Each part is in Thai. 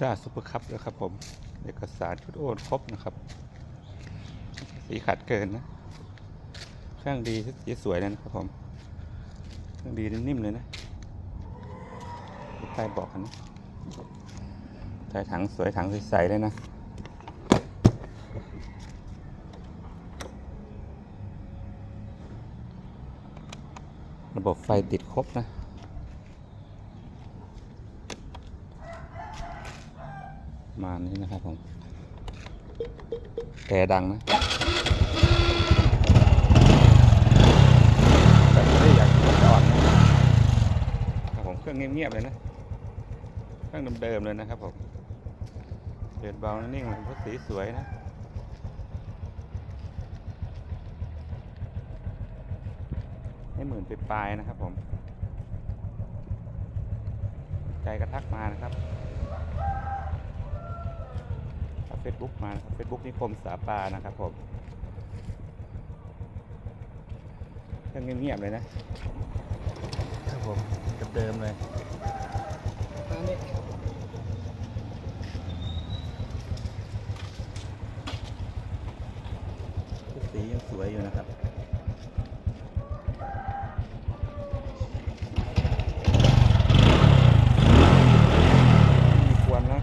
ด้าซุปเปอร์คัพด้วยครับผม เอกสารชุดโอนครบนะครับ สีขาดเกินนะ เครื่องดีสีสวยเลยนะครับผม เครื่องดีนิ่มๆเลยนะใต้บอกกันนะใส่ถังสวยถังใสๆเลยนะระบบไฟติดครบนะ มานี้นะครับผมแต่ดังนะแต่ไม่ได้อยากจอ่อนนะครับผมเครื่องเงียบๆเลยนะ เครื่องเดิมๆเลยนะครับผมเดินเบานิ่งเลยเพราะสีสวยนะให้หมื่นไปปลายนะครับผม ใจกระทักมานะครับ เฟซบุ๊กมานะครับเฟซบุ๊กนิคมสาปานะครับผมเครื่องเงียบๆเลยนะครับผมเดิมๆเลยอันนี้สียังสวยอยู่นะครับ มีควรนะ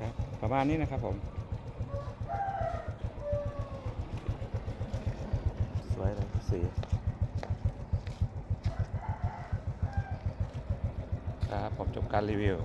ครับ ประมาณนี้นะครับผม สวยเลยสีครับผมจบการรีวิว